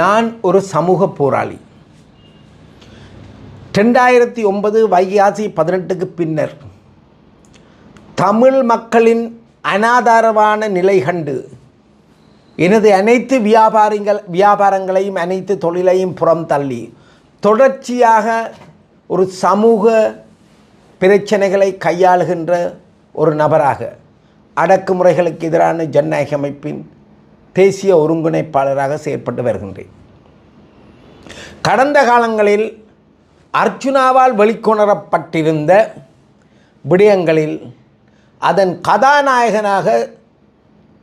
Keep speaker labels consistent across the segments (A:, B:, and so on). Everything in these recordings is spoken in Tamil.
A: நான் ஒரு சமூக போராளி. ரெண்டாயிரத்தி ஒன்பது வைகாசி பதினெட்டுக்கு பின்னர் தமிழ் மக்களின் அனாதாரமான நிலை கண்டு எனது அனைத்து வியாபாரங்கள் வியாபாரங்களையும் அனைத்து தொழிலையும் புறம் தள்ளி தொடர்ச்சியாக ஒரு சமூக பிரச்சனைகளை கையாளுகின்ற ஒரு நபராக அடக்குமுறைகளுக்கு எதிரான ஜனநாயக அமைப்பின் தேசிய ஒருங்கிணைப்பாளராக செயற்பட்டு வருகின்றேன். கடந்த காலங்களில் அர்ச்சுனாவால் வெளிக்கொணரப்பட்டிருந்த விடயங்களில் அதன் கதாநாயகனாக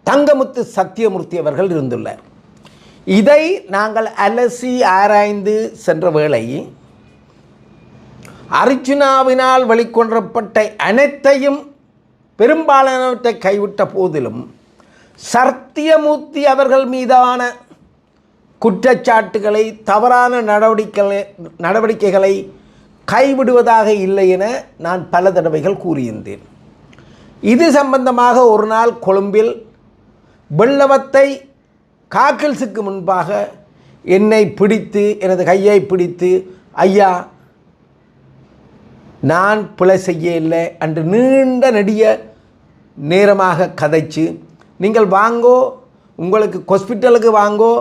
A: தங்கமுத்து சத்தியமூர்த்தி அவர்கள் இருந்துள்ளார். இதை நாங்கள் அலசி ஆராய்ந்து சென்ற வேளை அர்ஜுனாவினால் வெளிக்கொன்றப்பட்ட அனைத்தையும் பெரும்பாலானவற்றை கைவிட்ட போதிலும் சத்தியமூர்த்தி அவர்கள் மீதான குற்றச்சாட்டுகளை தவறான நடவடிக்கை நடவடிக்கைகளை கைவிடுவதாக இல்லை என நான் பல தடவைகள் கூறியிருந்தேன். இது சம்பந்தமாக ஒரு நாள் கொழும்பில் வெள்ளவத்தை காக்கிள்ஸுக்கு முன்பாக என்னை பிடித்து எனது கையை பிடித்து ஐயா நான் பிழை செய்ய இல்லை அன்று நீண்ட நெடிய நேரமாக கதைச்சு நீங்கள் வாங்கோ உங்களுக்கு ஹாஸ்பிட்டலுக்கு வாங்கோ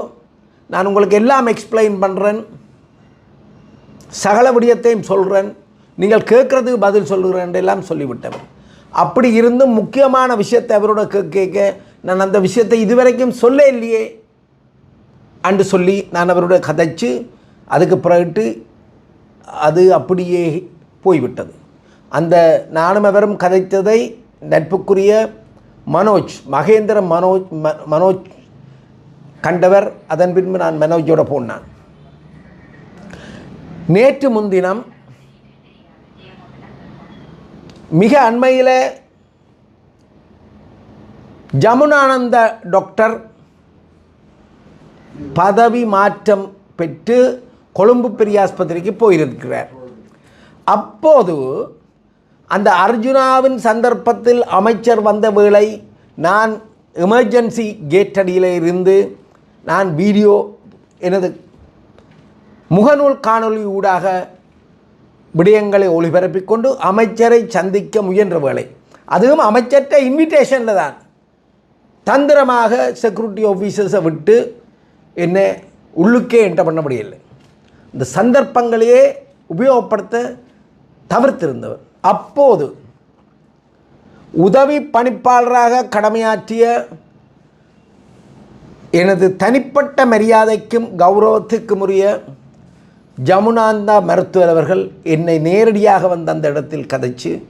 A: நான் உங்களுக்கு எல்லாம் எக்ஸ்பிளைன் பண்ணுறேன் சகல விடயத்தையும் சொல்கிறேன் நீங்கள் கேட்குறதுக்கு பதில் சொல்லுகிறேன் எல்லாம் சொல்லிவிட்டவர். அப்படி இருந்தும் முக்கியமான விஷயத்தை அவரோட கே கேட்க நான் அந்த விஷயத்தை இதுவரைக்கும் சொல்ல இல்லையே அன்று சொல்லி நான் அவரோட கதைச்சு அதுக்கு பிறகு அது அப்படியே போய்விட்டது. அந்த நானும் அவரும் கதைத்ததை நட்புக்குரிய மனோஜ் மகேந்திர மனோஜ் ம- மனோஜ் கண்டவர் அதன் பின்பு நான் மனோஜோட போனான் நேற்று முன்தினம் மிக அண்மையில் ஜமுனானந்த டாக்டர் பதவி மாற்றம் பெற்று கொழும்பு பெரியாஸ்பத்திரிக்கு போயிருக்கிறார். அப்போது அந்த அர்ஜுனாவின் சந்தர்ப்பத்தில் அமைச்சர் வந்த வேளை நான் எமர்ஜென்சி கேட்டடியில் இருந்து நான் வீடியோ எனது முகநூல் காணொளி ஊடாக விடயங்களை ஒளிபரப்பி கொண்டு அமைச்சரை சந்திக்க முயன்ற வேளை. அதுவும் அமைச்சர்கிட்ட இன்விடேஷனில் தான். தந்திரமாக செக்யூரிட்டி ஆஃபீஸர்ஸை விட்டு என்ன உள்ளுக்கே என்ட பண்ண முடியலை. இந்த சந்தர்ப்பங்களையே உபயோகப்படுத்த தவிர்த்திருந்தவர். அப்போது உதவி பணிப்பாளராக கடமையாற்றிய எனது தனிப்பட்ட மரியாதைக்கும் கௌரவத்துக்கும் உரிய ஜமுனாந்தா மருத்துவர் அவர்கள் என்னை நேரடியாக வந்து அந்த இடத்தில் கதைச்சு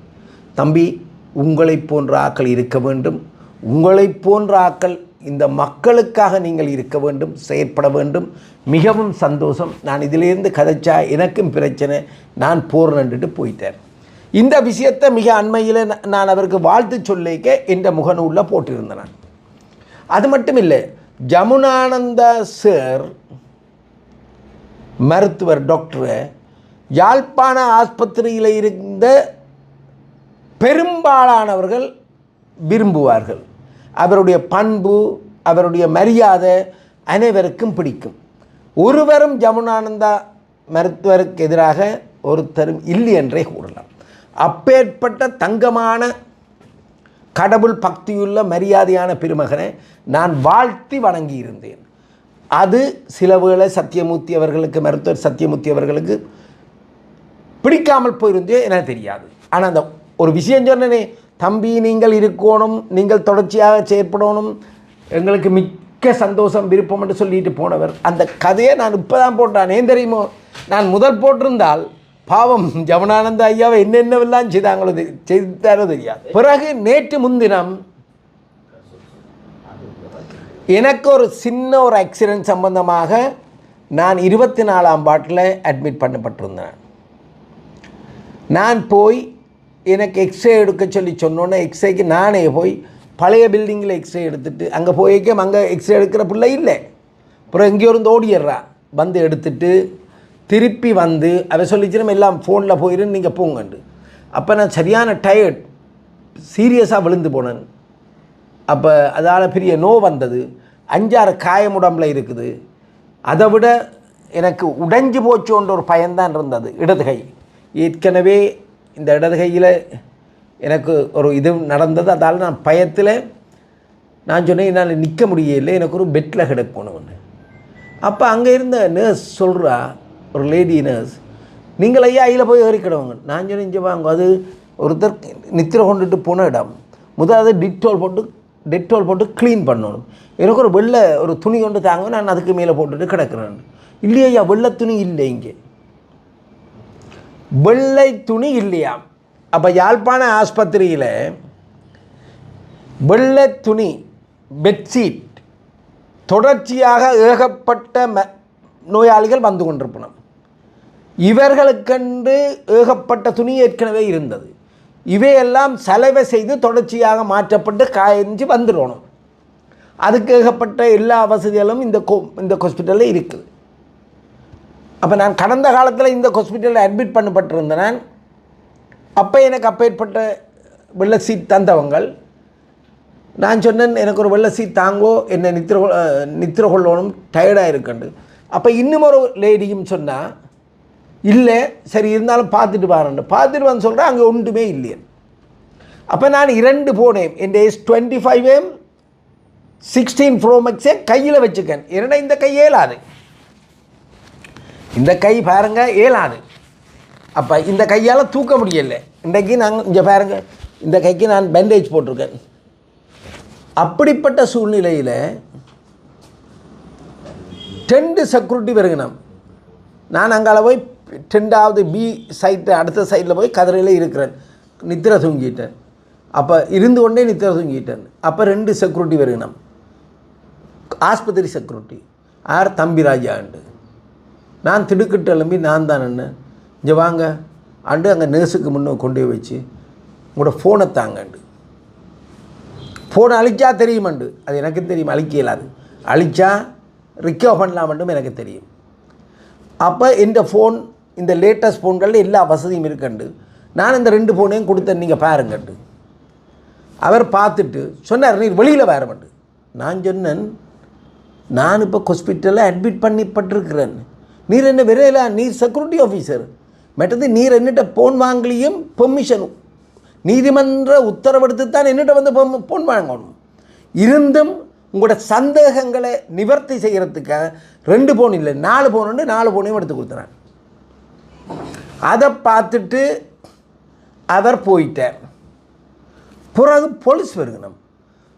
A: தம்பி உங்களைப் போன்ற ஆக்கள் இருக்க வேண்டும். உங்களைப் போன்ற ஆக்கள் இந்த மக்களுக்காக நீங்கள் இருக்க வேண்டும். செயற்பட வேண்டும். மிகவும் சந்தோஷம். நான் இதிலிருந்து கதைச்சா எனக்கும் பிரச்சனை. நான் போறேன்ட்டு போயிட்டேன் இந்த விஷயத்தை மிக அண்மையில் நான் அவருக்கு வாழ்த்து சொல்லிக்க இந்த முகநூலில் போட்டிருந்தேன். நான் அது மட்டும் இல்லை ஜமுனானந்தா சார் மருத்துவர் டாக்டர் யாழ்ப்பாண ஆஸ்பத்திரியில் இருந்த பெரும்பாலானவர்கள் விரும்புவார்கள். அவருடைய பண்பு அவருடைய மரியாதை அனைவருக்கும் பிடிக்கும். ஒருவரும் ஜமுனானந்தா மருத்துவருக்கு எதிராக ஒருத்தரும் இல்லை என்றே கூறலாம். அப்பேற்பட்ட தங்கமான கடவுள் பக்தியுள்ள மரியாதையான பெருமகனை நான் வாழ்த்தி வணங்கியிருந்தேன். அது சில வேளை சத்தியமூர்த்தி அவர்களுக்கு மருத்துவர் சத்தியமூர்த்தி அவர்களுக்கு பிடிக்காமல் போயிருந்தே எனக்கு தெரியாது. ஆனால் அந்த ஒரு விஷயம் சொன்னனே தம்பி நீங்கள் இருக்கணும் நீங்கள் தொடர்ச்சியாக செயற்படணும் எங்களுக்கு மிக்க சந்தோஷம் விருப்பம் என்று சொல்லிட்டு போனவர். அந்த கதையை நான் இப்போ தான் போட்டான் ஏன் தெரியுமோ? நான் முதல் போட்டிருந்தால் பாவம் ஜவனானந்த ஐயாவை என்னென்னவெல்லாம் செய்தாங்களோ செய்தாரோ தெரியாது. பிறகு நேற்று முன்தினம் எனக்கு ஒரு சின்ன ஒரு ஆக்சிடென்ட் சம்பந்தமாக நான் இருபத்தி நாலாம் பாட்டில் அட்மிட் பண்ணப்பட்டிருந்தேன். நான் போய் எனக்கு எக்ஸ்ரே எடுக்க சொல்லி சொன்னோன்னே எக்ஸ்ரேக்கு நானே போய் பழைய பில்டிங்கில் எக்ஸ்ரே எடுத்துட்டு அங்கே போய்க்கும் அங்கே எக்ஸ்ரே எடுக்கிற பிள்ளை இல்லை. அப்புறம் எங்கேயோ இருந்து ஓடிடுறா. வந்து எடுத்துட்டு திருப்பி வந்து அவ சொல்லிச்சிடும் எல்லாம் ஃபோனில் போயிருந்து நீங்கள் போங்கண்டு. அப்போ நான் சரியான டயர்ட் சீரியஸாக விழுந்து போனேன். அப்போ அதால் பெரிய நோ வந்தது. அஞ்சாறு காயம் உடம்புல இருக்குது. அதை விட எனக்கு உடைஞ்சு போச்சோன்ற ஒரு பயம்தான் இருந்தது இடதுகை ஏற்கனவே இந்த இடதுகையில் எனக்கு ஒரு இது நடந்தது. அதால் நான் பயத்தில் நான் சொன்னேன் என்னால் நிற்க முடியல. எனக்கு ஒரு பெட்டில் கிடக்கணும்னு அப்போ அங்கே இருந்த நர்ஸ் சொல்கிறா ஒரு லேடி நர்ஸ் நீங்கள் ஐயா அதில் போய் ஏறிக்கிடவங்க நான் சொல்லி இங்கே வாங்க. அது ஒருத்தர் நித்திரை கொண்டுட்டு போன இடம். முதல் முதலாவது டிட்டோல் போட்டு டெட்டோல் போட்டு க்ளீன் பண்ணணும். எனக்கு ஒரு வெள்ளை ஒரு துணி கொண்டு தாங்க நான் அதுக்கு மேலே போட்டுட்டு கிடக்கிறேன். இல்லையா ஐயா வெள்ளை துணி இல்லை இங்கே. வெள்ளை துணி இல்லையா? அப்போ யாழ்ப்பாண ஆஸ்பத்திரியில் வெள்ளை துணி பெட்ஷீட் தொடர்ச்சியாக ஏகப்பட்ட ம நோயாளிகள் வந்து கொண்டிருப்பணும் இவர்களுக்கென்று ஏகப்பட்ட துணி ஏற்கனவே இருந்தது. இவையெல்லாம் செலவை செய்து தொடர்ச்சியாக மாற்றப்பட்டு காய்ஞ்சி வந்துடணும். அதுக்கு ஏகப்பட்ட எல்லா வசதிகளும் இந்த கோ இந்த ஹாஸ்பிட்டலில் இருக்குது. அப்போ நான் கடந்த காலத்தில் இந்த ஹாஸ்பிட்டலில் அட்மிட் பண்ணப்பட்டிருந்தேன். அப்போ எனக்கு அப்பேற்பட்ட வெள்ள சீட் தந்தவங்கள். நான் சொன்னேன் எனக்கு ஒரு வெள்ள சீட் தாங்கோ என்னை நித்திர நித்திர கொள்ளணும் டயர்டாக இருக்கண்டு. அப்போ இன்னும் ஒரு லேடியும் சொன்னால் இல்லை சரி இருந்தாலும் பார்த்துட்டு பாருண்டு பார்த்துட்டு வந்து சொல்கிறேன் அங்கே ஒன்றுமே இல்லையே. அப்போ நான் இரண்டு போனேன். என் S twenty five M sixteen ப்ரோமேக்ஸே கையில் வச்சுக்கேன். ஏன்னா இந்த கை ஏலாது? இந்த கை பாருங்க ஏலாது. அப்போ இந்த கையால் தூக்க முடியல. இன்றைக்கு நாங்கள் இங்கே பாருங்க இந்த கைக்கு நான் பேண்டேஜ் போட்டிருக்கேன். அப்படிப்பட்ட சூழ்நிலையில் டென்ட் செக்யூரிட்டி வருகணும் நான் அங்கால போய் ரெண்டாவது பி சைட்டு அடுத்த சைட்டில் போய் கதிரையில் இருக்கிறேன். நித்திர தூங்கிட்டேன். அப்போ இருந்து கொண்டே நித்திர தூங்கிட்டேன். அப்போ ரெண்டு செக்யூரிட்டி வருகணும் ஆஸ்பத்திரி செக்யூரிட்டி ஆர் தம்பிராஜாண்டு நான் திடுக்கிட்டு எழும்பி நான் தான் என்ன? இங்கே வாங்க. அண்டு அங்கே நர்ஸுக்கு முன்னே கொண்டு போய் வச்சு உங்களோட ஃபோனை தாங்கண்டு ஃபோனை அழிச்சா தெரியுமண்டு அது எனக்கு தெரியும் அழிக்க இயலாது. அழிச்சா ரிக்கவர் பண்ணலாமண்டும் எனக்கு தெரியும். அப்போ இந்த ஃபோன் இந்த லேட்டஸ்ட் ஃபோன்களில் எல்லா வசதியும் இருக்கண்டு. நான் இந்த ரெண்டு ஃபோனையும் கொடுத்தேன் நீங்கள் பாருங்கண்டு. அவர் பார்த்துட்டு சொன்னார் நீர் வெளியில் வேறமண்டு நான் சொன்னேன் நான் இப்போ ஹாஸ்பிட்டலில் அட்மிட் பண்ணிப்பட்டிருக்கிறேன். நீர் என்ன விரையில நீர் செக்யூரிட்டி ஆஃபீஸர் மற்றது நீர் என்னிட்ட போன் வாங்கலியும் பெர்மிஷன் நீதிமன்ற உத்தரவெடுத்து தான் என்னட்ட வந்து போன் வாங்கணும். இருந்தும் உங்களோட சந்தேகங்களை நிவர்த்தி செய்கிறதுக்காக ரெண்டு ஃபோன் இல்லை நாலு போன் நாலு ஃபோனையும் எடுத்து கொடுத்துறேன் அதை பார்த்துட்டு அவர் போயிட்டார் பிறகு போலீஸ் வருகணும்.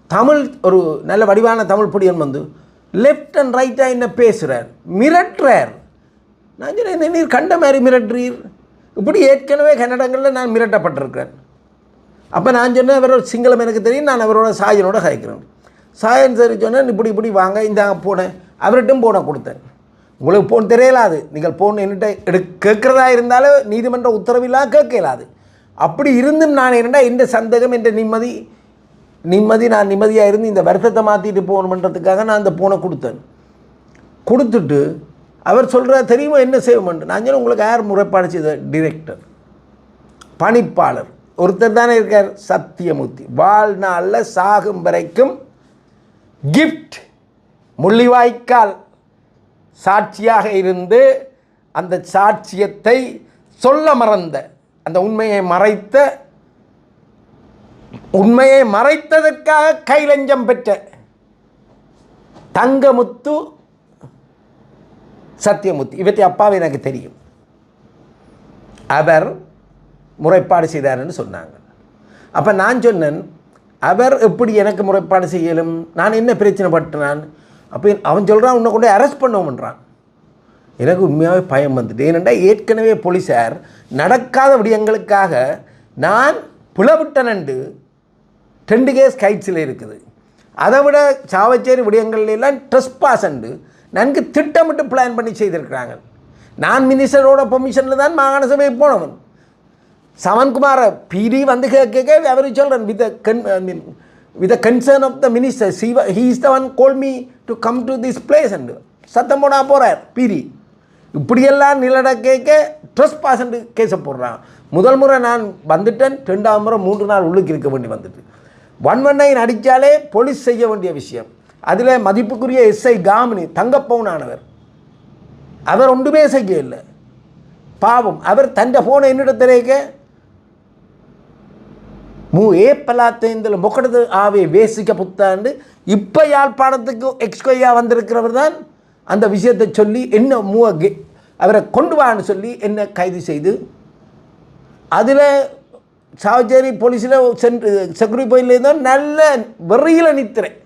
A: தமிழ் ஒரு நல்ல வடிவான தமிழ் பொடியன் வந்து லெஃப்ட் அண்ட் ரைட்டாக என்ன பேசுகிறார் மிரட்டுறார். நான் சொன்னேன் "என்ன நீர் கண்ட மாதிரி மிரட்டுறீர்? இப்படி ஏற்கனவே கன்னடங்களில் நான் மிரட்டப்பட்டிருக்கிறேன். அப்போ நான் சொன்னேன் அவரோட சிங்களம் எனக்கு தெரியும் நான் அவரோட சாயனோட கதைக்கிறேன். சாயன் சரி சொன்னேன் இப்படி இப்படி வாங்க இந்தாங்க போனேன் அவர்கிட்டும் போன கொடுத்தேன். உங்களுக்கு போன் தெரியலாது. நீங்கள் போன் என்கிட்ட எடு கேட்குறதா இருந்தாலும் நீதிமன்ற உத்தரவில்லாம் கேட்க இயலாது அப்படி இருந்தும் நான் என்னடா இந்த சந்தேகம் என்ற நிம்மதி நிம்மதி நான் நிம்மதியாக இருந்து இந்த வருத்தத்தை மாற்றிட்டு போகணுன்றதுக்காக நான் அந்த போனை கொடுத்தேன். கொடுத்துட்டு அவர் சொல்கிறார் தெரியுமா என்ன செய்வோம்னு நான் சொன்னேன் உங்களுக்கு யார் முறைப்பாடு செய்த டிரெக்டர் பணிப்பாளர். ஒருத்தர் தானே இருக்கார் சத்தியமூர்த்தி. வாழ்நாளில் சாகும் வரைக்கும் கிஃப்ட் முள்ளிவாய்க்கால் சாட்சியாக இருந்து அந்த சாட்சியத்தை சொல்ல மறந்த அந்த உண்மையை மறைத்த உண்மையை மறைத்ததற்காக கைலஞ்சம் பெற்ற தங்கமுத்து சத்தியமுத்து இவற்றை அப்பாவை எனக்கு தெரியும். அவர் முறைப்பாடு செய்தார்னு சொன்னாங்க. அப்போ நான் சொன்னேன் அவர் எப்படி எனக்கு முறைப்பாடு செய்யலும்? நான் என்ன பிரச்சனை பட்டினான்? அப்போ அவன் சொல்கிறான் உன்னை கொண்டு அரெஸ்ட் பண்ணுவோம்ன்றான். எனக்கு உண்மையாகவே பயம் வந்துட்டு ஏனென்றால் ஏற்கனவே போலீஸார் நடக்காத விடயங்களுக்காக நான் பிளவிட்டனண்டு ரெண்டு கேஸ் கைட்ஸில் இருக்குது. அதை விட சாவச்சேரி விடயங்கள்லாம் எல்லாம் ட்ரெஸ் பாசண்டு நன்கு திட்டமிட்டு பிளான் பண்ணி செய்திருக்கிறாங்க. நான் மினிஸ்டரோட பொமிஷனில் தான் மாகாண சபை போனவன். சவன்குமாரை பிரி வந்து கேட்க அவர் சொல்கிறேன் with con I mean with concern of the minister Shiva he is the one call me to come to this place and சத்தம் போனா போகிறார் பீரி. இப்படியெல்லாம் நிலட கேட்க ட்ரெஸ் பாசண்ட் கேஸை போடுறான். முதல் முறை நான் வந்துட்டேன் ரெண்டாவது முறை மூன்று நாள் உள்ளுக்கு இருக்க வேண்டி வந்துட்டு ஒன் ஒன் நைன் அடித்தாலே போலீஸ் செய்ய வேண்டிய விஷயம். அதில் மதிப்புக்குரிய எஸ்ஐ காமினி தங்கப்பவுனானவர். அவர் ஒன்றுமே செய்ய இல்லை பாவம் அவர் தன் ஃபோனை என்னிடத்திலேக்க மூ ஏப்பலாத்தேந்தில் முக்கடது ஆவே வேசிக்க புத்தாண்டு இப்போ யாழ்ப்பாணத்துக்கு எக்ஸ்கொய்யா வந்திருக்கிறவர் தான் அந்த விஷயத்தை சொல்லி என்ன மூவ கே- அவரை கொண்டு வான்னு சொல்லி என்ன கைது செய்து அதில் சாவச்சேரி போலீஸில் சென்று செக்யூரி போயிலேருந்தோம் நல்ல வெறியில் நிற்கிறேன்.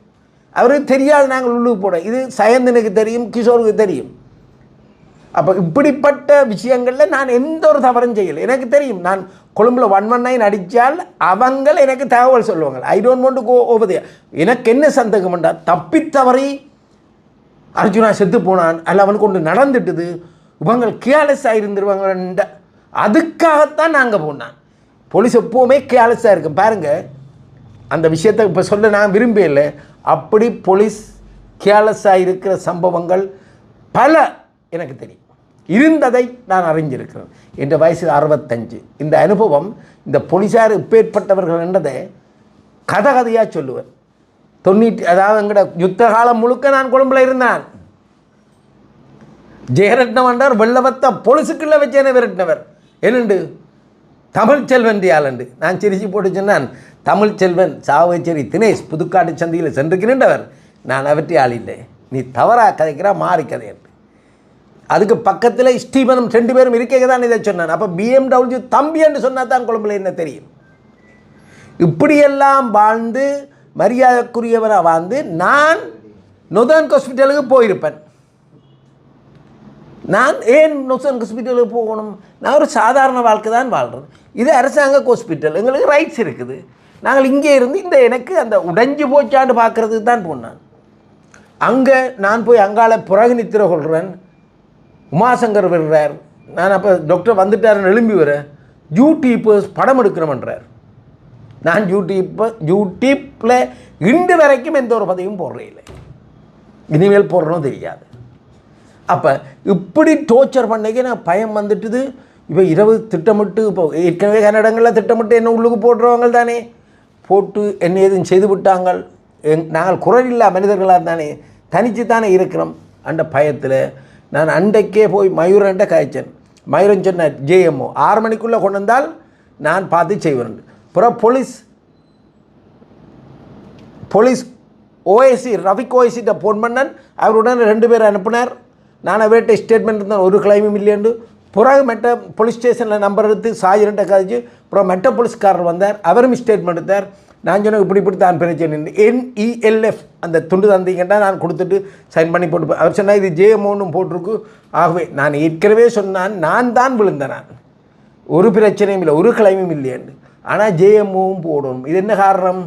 A: அவருக்கு தெரியாது நாங்கள் உள்ளுக்கு போட இது சயந்தனுக்கு தெரியும் கிஷோருக்கு தெரியும். அப்போ இப்படிப்பட்ட விஷயங்களில் நான் எந்த ஒரு தவறும் செய்யலை. எனக்கு தெரியும் நான் கொழும்பில் ஒன் ஒன் நைன் அடித்தால் அவங்க எனக்கு தகவல் சொல்லுவாங்க. ஐ டோன்ட் வாண்ட் கோ ஓவது எனக்கு என்ன சந்தேகம்ண்டா தப்பித்தவறி அர்ஜுனா செத்து போனான் அல்ல அவனுக்கு ஒன்று நடந்துட்டுது இவங்க கேர்லெஸ்ஸாக இருந்துருவாங்க அதுக்காகத்தான் நாங்கள் போனான். போலீஸ் எப்போவுமே கேர்லெஸ்ஸாக இருக்கும். பாருங்கள் அந்த விஷயத்தை இப்போ சொல்ல நான் விரும்பல அப்படி போலீஸ் கேர்லெஸ்ஸாக இருக்கிற சம்பவங்கள் பல எனக்கு தெரியும். இருந்ததை நான் அறிஞ்சிருக்கிறேன். என்ற வயசு அறுபத்தஞ்சு. இந்த அனுபவம் இந்த போலீஸார் இப்பேற்பட்டவர்கள் என்றதை கதை கதையாக சொல்லுவேன். தொண்ணூற்றி அதாவது எங்கட யுத்த காலம் முழுக்க நான் கொழும்புல இருந்தான். ஜெயரட்னம் என்றார் வெள்ளவத்த பொலிசுக்குள்ள வச்சேன விரட்டினவர். என்னண்டு? தமிழ் செல்வன் ஆளண்டு நான் சிரிச்சு போட்டு சொன்னான் தமிழ் செல்வன் சாவச்சேரி தினேஷ் புதுக்காட்டு சந்தையில் சென்றிருக்கின்றவர். நான் அவற்றை ஆள் இல்லை. நீ தவறாக கதைக்கிறா மாறி கதை என்று அதுக்கு பக்கத்தில் ஸ்டீபனும் ரெண்டு பேரும் இருக்கே தான் இதை சொன்னான். அப்போ பிஎம்டபிள்யூ தம்பி என்று சொன்னால் தான் கொழும்புல என்ன தெரியும்? இப்படியெல்லாம் வாழ்ந்து மரியாதைக்குரியவராக வாழ்ந்து நான் நொதன் ஹாஸ்பிட்டலுக்கு போயிருப்பேன். நான் ஏன் நொசன் ஹாஸ்பிட்டலுக்கு போகணும்? நான் ஒரு சாதாரண வாழ்க்கை தான் வாழ்கிறேன் இது அரசாங்க ஹாஸ்பிட்டல். எங்களுக்கு ரைட்ஸ் இருக்குது. நாங்கள் இங்கே இருந்து இந்த எனக்கு அந்த உடைஞ்சு போச்சான்னு பார்க்குறதுக்கு தான் போனேன். அங்கே நான் போய் அங்கால புறகு நித்திர கொள்கிறேன். உமாசங்கர் வர்றார் நான் அப்போ டாக்டர் வந்துட்டாருன்னு எழும்பி வரேன் யூடியூப்பர்ஸ் படம் எடுக்கிறோம்ன்றார் நான் யூடியூப்பை யூடியூப்பில் இன்று வரைக்கும் எந்த ஒரு பதவியும் போடுறே இல்லை இனிமேல் போடுறோம் தெரியாது. அப்போ இப்படி டோர்ச்சர் பண்ணக்கே நான் பயம் வந்துட்டுது. இப்போ இரவு திட்டமிட்டு இப்போ ஏற்கனவே கன்னடங்களில் திட்டமிட்டு என்ன உள்ளுக்கு போடுறவங்க தானே. போட்டு என்ன எதுவும் செய்து விட்டாங்க எங் நாங்கள் குரல் இல்லா மனிதர்களாக தானே தனித்து தானே இருக்கிறோம். அந்த பயத்தில் நான் அண்டைக்கே போய் மயூரன்ட்ட காய்ச்சேன். மயூரன் சொன்னார் ஜேஎம்ஓ ஆறு மணிக்குள்ளே கொண்டு வந்தால் நான் பார்த்து செய்வேன். அப்புறம் போலீஸ் போலீஸ் ஓஎஸ்சி ரஃபிக் ஓஎஸ்சிட்ட ஃபோன் பண்ணேன். அவருடன் ரெண்டு பேர் அனுப்பினார். நான் அவர்கிட்ட ஸ்டேட்மெண்ட் இருந்தேன் ஒரு கிளைமும் இல்லையண்டு பிறகு மெட்ட போலீஸ் ஸ்டேஷனில் நம்பர் எடுத்து சாயிரண்ட கழிச்சு அப்புறம் மெட்ட போலீஸ்காரர் வந்தார். அவரும் ஸ்டேட்மெண்ட் எடுத்தார். நான் சொன்னேன் இப்படி இப்படி தான் பிரச்சனை. என்இஎல்எஃப் அந்த துண்டு தந்தீங்கன்னா நான் கொடுத்துட்டு சைன் பண்ணி போட்டு அவர் சொன்னால் இது ஜேஎம்ஓன்னு போட்டிருக்கு. ஆகவே நான் ஏற்கனவே சொன்னான் நான் தான் விழுந்தேன். நான் ஒரு பிரச்சனையும் இல்லை ஒரு கிளைமும் இல்லையாண்டு ஆனால் ஜேஎம்ஓவும் போடணும். இது என்ன காரணம்?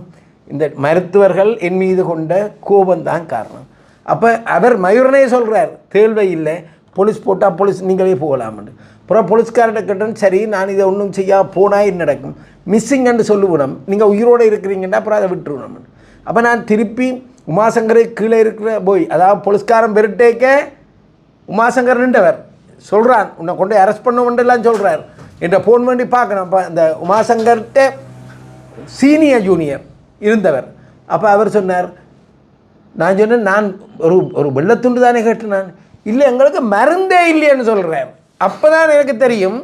A: இந்த மருத்துவர்கள் என் மீது கொண்ட கோபம் தான் காரணம். அப்போ அவர் மயூரனே சொல்கிறார் தேழ்வை இல்லை போலீஸ் போட்டால் போலீஸ் நீங்களே போகலாம்னு. அப்புறம் போலீஸ்கார்ட்ட கேட்டேன் சரி நான் இதை ஒன்றும் செய்யா போனால் என்ன நடக்கும்? மிஸ்ஸிங்கன்னு சொல்லுவோம் நீங்கள் உயிரோடு இருக்கிறீங்கன்னா அப்புறம் அதை விட்டுருவோம் அப்போ நான் திருப்பி உமாசங்கரை கீழே இருக்கிற போய் அதாவது போலீஸ்காரன் பெருட்டேக்க உமாசங்கர் நின்றவர். சொல்கிறான் உன்னை கொண்டு அரெஸ்ட் பண்ணுவோன்றெல்லாம் சொல்கிறார் என்ற ஃபோன் பண்ணி பார்க்கணும். அப்போ இந்த உமாசங்கர்கிட்ட சீனியர் ஜூனியர் இருந்தவர். அப்போ அவர் சொன்னார் நான் சொன்னேன் நான் ஒரு ஒரு வெள்ளத்துண்டு தானே கேட்டேன் நான். இல்லை எங்களுக்கு மருந்தே இல்லைன்னு சொல்கிறேன் அப்போ தான் எனக்கு தெரியும்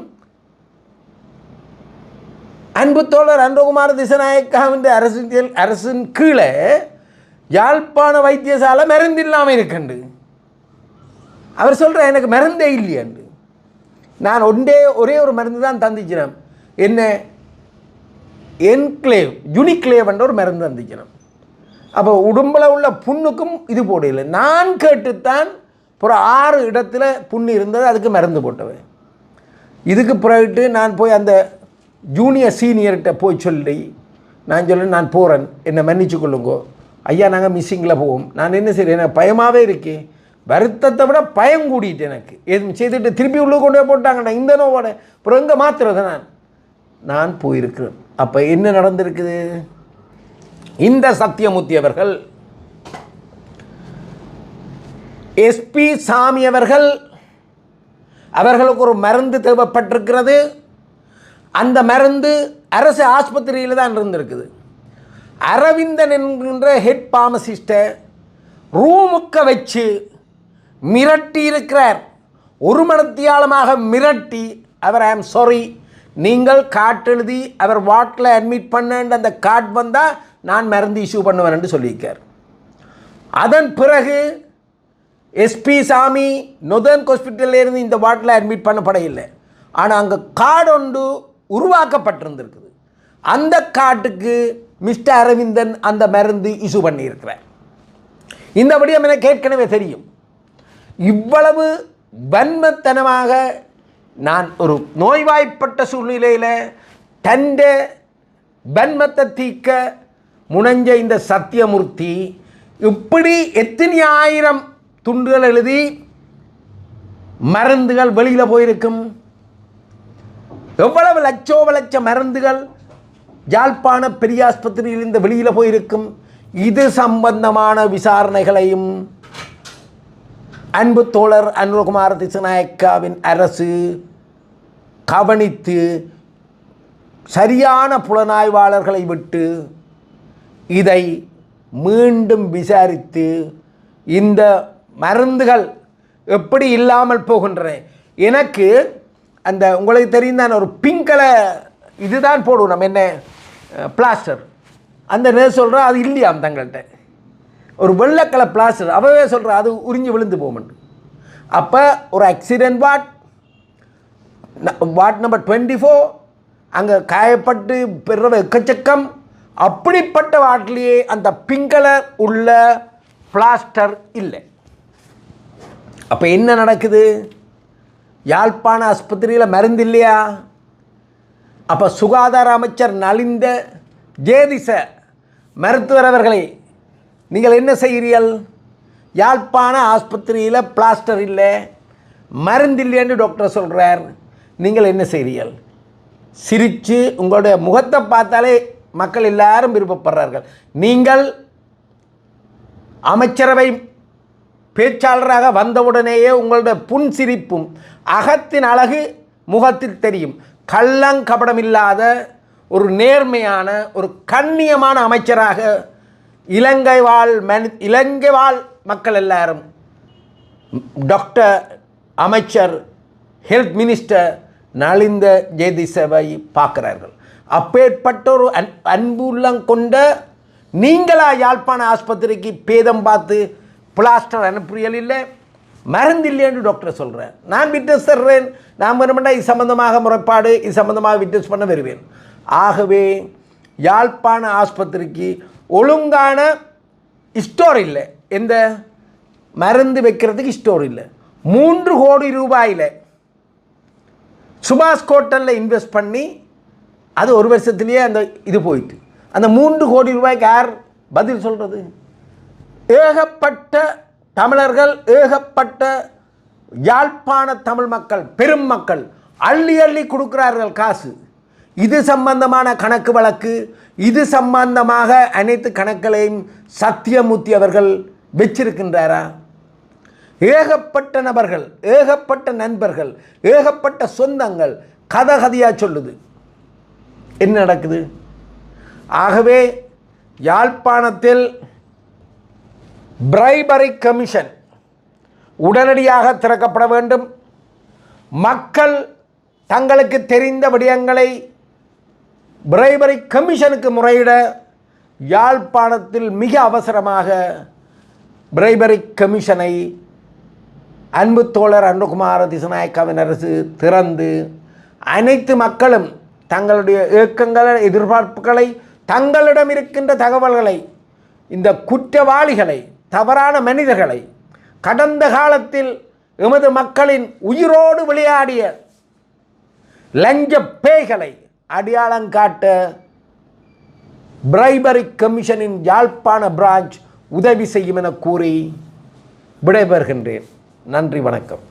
A: அன்பு தோழர் அன்பகுமார் திசநாயக்காவின் அரசியல் அரசின் கீழே யாழ்ப்பாண வைத்தியசாலை மருந்து இல்லாமல் இருக்கண்டு. அவர் சொல்கிற எனக்கு மருந்தே இல்லையாண்டு நான் ஒன்றே ஒரே ஒரு மருந்து தான் தந்திச்சினேன் என்ன? என்க்ளேவ் யுனிக்ளேவ்ன்ற ஒரு மருந்து தந்திச்சினேன் அப்போ உடம்பில் உள்ள புண்ணுக்கும் இது போடல நான் கேட்டுத்தான் அப்புறம் ஆறு இடத்துல புண்ணு இருந்தது அதுக்கு மருந்து போட்டவன் இதுக்கு பிறகு நான் போய் அந்த ஜூனியர் சீனியர்கிட்ட போய் சொல்லி நான் சொல்ல நான் போகிறேன் என்னை மன்னிச்சு கொள்ளுங்கோ. ஐயா நாங்கள் மிஸ்ஸிங்கில் போவோம். நான் என்ன செய்றேன் எனக்கு பயமாகவே இருக்கேன் வருத்தத்தை விட பயம் கூடிட்டு எனக்கு. எதுவும் செய்துட்டு திருப்பி உள்ளே கொண்டு போய் போட்டாங்கண்ணா இந்த நோவோட. அப்புறம் எங்கே மாத்துறது நான்? நான் போயிருக்கிறேன். அப்போ என்ன நடந்திருக்குது? இந்த சத்தியமூர்த்தி அவர்கள் எஸ்பி சாமி அவர்கள் அவர்களுக்கு ஒரு மருந்து தேவைப்பட்டிருக்கிறது. அந்த மருந்து அரசு ஆஸ்பத்திரியில் தான் இருந்திருக்குது. அரவிந்தன் என்கின்ற ஹெட் பார்மசிஸ்ட்டை ரூமுக்க வச்சு மிரட்டி இருக்கிறார். ஒரு மனத்தியாலமாக மிரட்டி அவர் ஐ ஆம் சாரி நீங்கள் காட் எழுதி அவர் வாட்டில் அட்மிட் பண்ண அந்த கார்டு வந்தால் நான் மருந்து இஷ்யூ பண்ணுவேன் சொல்லியிருக்கார். அதன் பிறகு எஸ்பி சாமி நொதர்ன் ஹாஸ்பிட்டல்லேருந்து இந்த வார்டில் அட்மிட் பண்ணப்பட இல்லை ஆனால் அங்கே கார்டு ஒன்று உருவாக்கப்பட்டிருந்திருக்குது. அந்த கார்டுக்கு மிஸ்டர் அரவிந்தன் அந்த மருந்து இஷ்யூ பண்ணியிருக்கிறார். இந்த விடயம் எனக்கு ஏற்கனவே தெரியும். இவ்வளவு வன்மத்தனமாக நான் ஒரு நோய்வாய்ப்பட்ட சூழ்நிலையில் தண்ட வன்மத்தை தீக்க முனைஞ்ச இந்த சத்தியமூர்த்தி இப்படி எத்தனை ஆயிரம் துண்டுகள் எழுதி மருந்துகள் வெளியில் போயிருக்கும். எவ்வளவு லட்சோ லட்ச மருந்துகள் யாழ்ப்பாண பெரியாஸ்பத்திரியில் இந்த வெளியில் போயிருக்கும். இது சம்பந்தமான விசாரணைகளையும் அன்பு தோழர் அனுரகுமார் திசநாயக்காவின் அரசு கவனித்து சரியான புலனாய்வாளர்களை விட்டு இதை மீண்டும் விசாரித்து இந்த மருந்துகள் எப்படி இல்லாமல் போகின்றன? எனக்கு அந்த உங்களுக்கு தெரியும் ஒரு பிங்க் கலர் இதுதான் போடுவோம் நம்ம என்ன பிளாஸ்டர் அந்த நேர் சொல்கிறோம் அது இல்லையாம் தங்கள்கிட்ட. ஒரு வெள்ளைக்கலர் பிளாஸ்டர் அவவே சொல்கிறா அது உறிஞ்சி விழுந்து போகும்னு. அப்போ ஒரு accident what ward number twenty four அங்கே காயப்பட்டு பெற எக்கச்சக்கம். அப்படிப்பட்ட வாட்டிலேயே அந்த பிங்கலர் உள்ள பிளாஸ்டர் இல்லை. அப்போ என்ன நடக்குது? யாழ்ப்பாண ஆஸ்பத்திரியில் மருந்து இல்லையா? அப்போ சுகாதார அமைச்சர் நலிந்த ஜேதிச மருத்துவர் அவர்களை நீங்கள் என்ன செய்கிறீர்கள்? யாழ்ப்பாண ஆஸ்பத்திரியில் பிளாஸ்டர் இல்லை மருந்து இல்லைன்னு டாக்டர் சொல்கிறார் நீங்கள் என்ன செய்கிறீர்கள்? சிரித்து உங்களுடைய முகத்தை பார்த்தாலே மக்கள் எல்லாரும் விருப்பப்படுறார்கள். நீங்கள் அமைச்சரவை பேச்சாளராக வந்தவுடனேயே உங்களுடைய புன்சிரிப்பும் அகத்தின் அழகு முகத்தில் தெரியும். கள்ளங்கபடமில்லாத ஒரு நேர்மையான ஒரு கண்ணியமான அமைச்சராக இலங்கை வாழ் மனி இலங்கை வாழ் மக்கள் எல்லாரும் டாக்டர் அமைச்சர் ஹெல்த் மினிஸ்டர் நலிந்த ஜெயதிசவை பார்க்கிறார்கள். அப்பேற்பட்ட ஒரு அன் அன்புள்ளம் கொண்ட நீங்களா யாழ்ப்பாண ஆஸ்பத்திரிக்கு பேதம் பார்த்து பிளாஸ்டர் அனுப்புறியல் இல்லை. மருந்து இல்லைன்னு டாக்டர் சொல்கிறேன் நான் விட்னஸ் தர்றேன் நான் வேணுமெண்டா இது சம்பந்தமாக முறைப்பாடு இது சம்பந்தமாக விட்னஸ் பண்ண வருவேன். ஆகவே யாழ்ப்பாண ஆஸ்பத்திரிக்கு ஒழுங்கான ஸ்டோர் இல்லை. எந்த? மருந்து வைக்கிறதுக்கு ஸ்டோர் இல்லை. மூன்று கோடி ரூபாயில் சுபாஷ் ஹோட்டலில் இன்வெஸ்ட் பண்ணி அது ஒரு வருஷத்துலேயே அந்த இது போயிட்டு. அந்த மூன்று கோடி ரூபாய்க்கு யார் பதில் சொல்கிறது ஏகப்பட்ட தமிழர்கள் ஏகப்பட்ட யாழ்ப்பாண தமிழ் மக்கள் பெரும் மக்கள் அள்ளி அள்ளி கொடுக்கிறார்கள் காசு. இது சம்பந்தமான கணக்கு வழக்கு இது சம்பந்தமாக அனைத்து கணக்குகளையும் சத்தியமூர்த்தி அவர்கள் வச்சிருக்கின்றாரா? ஏகப்பட்ட நபர்கள் ஏகப்பட்ட நண்பர்கள் ஏகப்பட்ட சொந்தங்கள் கதை கதையாக சொல்லுது. என்ன நடக்குது? ஆகவே யாழ்ப்பாணத்தில் பிரைபரி கமிஷன் உடனடியாக திறக்கப்பட வேண்டும். மக்கள் தங்களுக்கு தெரிந்த விடயங்களை பிரைபரி கமிஷனுக்கு முறையிட யாழ்ப்பாணத்தில் மிக அவசரமாக பிரைபரி கமிஷனை அன்பு தோழர் அன்புகுமார திசநாயக்காவின் அரசு திறந்து அனைத்து மக்களும் தங்களுடைய இயக்கங்கள் எதிர்பார்ப்புகளை தங்களிடம் இருக்கின்ற தகவல்களை இந்த குற்றவாளிகளை தவறான மனிதர்களை கடந்த காலத்தில் எமது மக்களின் உயிரோடு விளையாடிய லஞ்ச பேய்களை அடையாளம் காட்ட பிரைபரி கமிஷனின் யாழ்ப்பாண பிரான்ச் உதவி செய்யும் என கூறி விடைபெறுகின்றேன். நன்றி வணக்கம்.